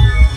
you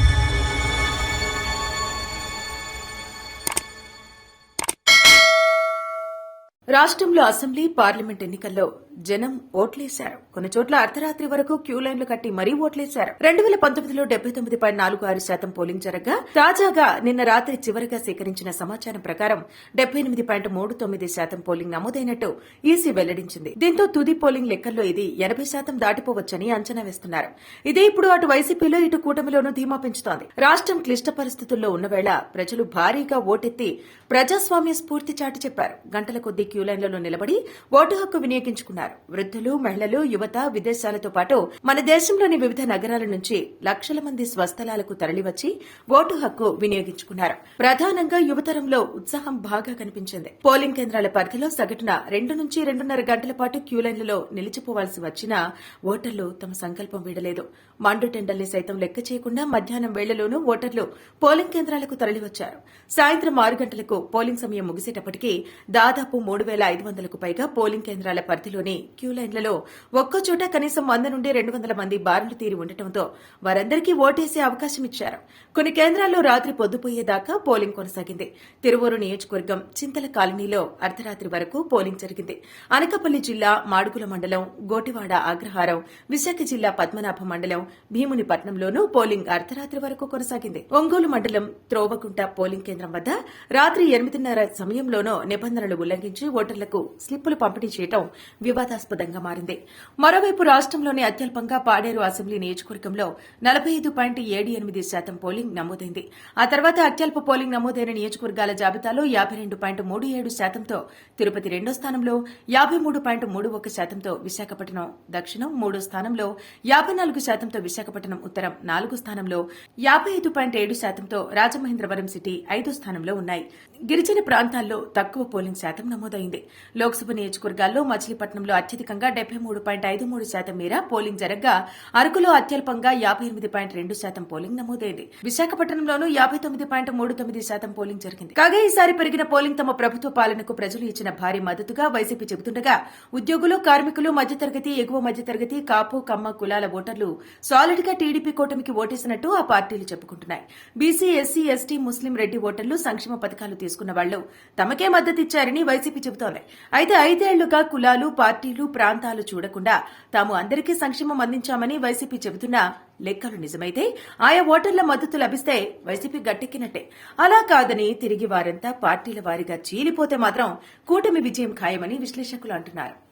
రాష్ట్రంలో assembly parliament ఎన్నికల్లో జనం ఓట్లేశారు. కొన్ని చోట్ల అర్ధరాత్రి వరకు క్యూ లైన్లు కట్టి మరీ ఓట్లేశారు. రెండు వేల పంతొమ్మిదిలో డెబ్బై తొమ్మిది పాయింట్ నాలుగు ఆరు శాతం పోలింగ్ జరగగా తాజాగా నిన్న రాత్రి చివరిగా సేకరించిన సమాచారం ప్రకారం డెబ్బై ఎనిమిది పాయింట్ మూడు తొమ్మిది శాతం పోలింగ్ నమోదైనట్టు ఈసీ వెల్లడించింది. దీంతో తుది పోలింగ్ లెక్కల్లో ఇది ఎనభై శాతం దాటిపోవచ్చని అంచనా వేస్తున్నారు. ఇదే ఇప్పుడు అటు వైసీపీలో ఇటు కూటమిలోనూ ధీమా పెంచుతోంది. రాష్ట్రం క్లిష్ట పరిస్థితుల్లో ఉన్నవేళ ప్రజలు భారీగా ఓటెత్తి ప్రజాస్వామ్య స్ఫూర్తి చాటి చెప్పారు. గంటల కొద్దీ క్యూ లైన్లలో నిలబడి ఓటు హక్కు వినియోగించుకున్నారు. వృద్ధులు మహిళలు యువత విదేశాలతో పాటు మన దేశంలోని వివిధ నగరాల నుంచి లక్షల మంది స్వస్థలాలకు తరలివచ్చి ఓటు హక్కు వినియోగించుకున్నారు. ప్రధానంగా యువతరంలో ఉత్సాహం బాగా కనిపించింది. పోలింగ్ కేంద్రాల పరిధిలో సగటున రెండు నుంచి రెండున్నర గంటల పాటు క్యూ లైన్లలో నిలిచిపోవాల్సి వచ్చినా ఓటర్లు తమ సంకల్పం వీడలేదు. మండు టెండల్ని సైతం లెక్క చేయకుండా మధ్యాహ్నం వేళలోనూ ఓటర్లు పోలింగ్ కేంద్రాలకు తరలివచ్చారు. సాయంత్రం ఆరు గంటలకు పోలింగ్ సమయం ముగిసేటప్పటికీ దాదాపు మూడు వేల ఐదు వందలకు పైగా పోలింగ్ కేంద్రాల పరిధిలోని క్యూ లైన్లలో ఒక్కచోట కనీసం వంద నుండి రెండు వందల మంది బారులు తీరి ఉండటంతో వారందరికీ ఓటేసే అవకాశం ఇచ్చారు. కొన్ని కేంద్రాల్లో రాత్రి పొద్దుపోయేదాకా పోలింగ్ కొనసాగింది. తిరువూరు నియోజకవర్గం చింతల కాలనీలో అర్ధరాత్రి వరకు పోలింగ్ జరిగింది. అనకాపల్లి జిల్లా మాడుగుల మండలం గోటివాడ అగ్రహారం విశాఖ జిల్లా పద్మనాభ మండలం భీమునిపట్నంలోనూ పోలింగ్ అర్ధరాత్రి వరకు కొనసాగింది. ఒంగోలు మండలం త్రోవకుంట పోలింగ్ కేంద్రం వద్ద రాత్రి ఎనిమిదిన్నర సమయంలోనూ నిబంధనలు ఉల్లంఘించి ఓటర్లకు స్లిప్పులు పంపిణీ చేయడం వివాదాస్పదంగా మారింది. మరోవైపు రాష్ట్రంలోని అత్యల్పంగా పాడేరు అసెంబ్లీ నియోజకవర్గంలో నలభై ఐదు పాయింట్ ఏడు ఎనిమిది శాతం పోలింగ్ నమోదైంది. ఆ తర్వాత అత్యల్ప పోలింగ్ నమోదైన నియోజకవర్గాల జాబితాలో యాభై రెండు పాయింట్ మూడు ఏడు శాతంతో తిరుపతి రెండో స్థానంలో యాభై మూడు పాయింట్ మూడు ఒక శాతంతో విశాఖపట్నం దక్షిణం మూడో స్థానంలో యాభై నాలుగు శాతంతో విశాఖపట్నం ఉత్తరం నాలుగు స్థానంలో యాభై ఐదు పాయింట్ ఏడు శాతంతో రాజమహేంద్రవరం సిటీ ఐదో స్థానంలో ఉన్నాయి. గిరిజన ప్రాంతాల్లో తక్కువ పోలింగ్ శాతం నమోదైంది లోక్సభ నియోజకవర్గాల్లో మచిలీపట్నంలో అత్యధికంగా డెబ్బై మూడు పాయింట్ ఐదు మూడు శాతం మేర పోలింగ్ జరగగా అరకులో అత్యల్పంగా యాభై ఎనిమిది పాయింట్ రెండు శాతం పోలింగ్ నమోదైంది. విశాఖపట్నంలోనూ యాభై తొమ్మిది పాయింట్ మూడు తొమ్మిది శాతం పోలింగ్ జరిగింది. కాగా ఈసారి పెరిగిన పోలింగ్ తమ ప్రభుత్వ పాలనకు ప్రజలు ఇచ్చిన భారీ మద్దతుగా వైసీపీ చెబుతుండగా ఉద్యోగులు కార్మికులు మధ్యతరగతి ఎగువ మధ్యతరగతి కాపు కమ్మ కులాల ఓటర్లు సాలిడ్గా టీడీపీ కూటమికి ఓటేసినట్టు ఆ పార్టీలు చెప్పుకుంటున్నాయి. బీసీ ఎస్సీ ఎస్టీ ముస్లిం రెడ్డి ఓటర్లు సంక్షేమ పథకాలు తీసుకున్న వాళ్ళు తమకే మద్దతిచ్చారని వైసీపీ చెబుతోంది. అయితే ఐదేళ్ళుగా కులాలు పార్టీలు ప్రాంతాలు చూడకుండా తాము అందరికీ సంక్షేమం అందించామని వైసీపీ చెబుతున్నా లెక్కలు నిజమైతే ఆయా ఓటర్ల మద్దతు లభిస్తే వైసీపీ గట్టెక్కినట్టే. అలా కాదని తిరిగి వారంతా పార్టీల వారిగా చీలిపోతే మాత్రం కూటమి విజయం ఖాయమని విశ్లేషకులు అంటున్నారు.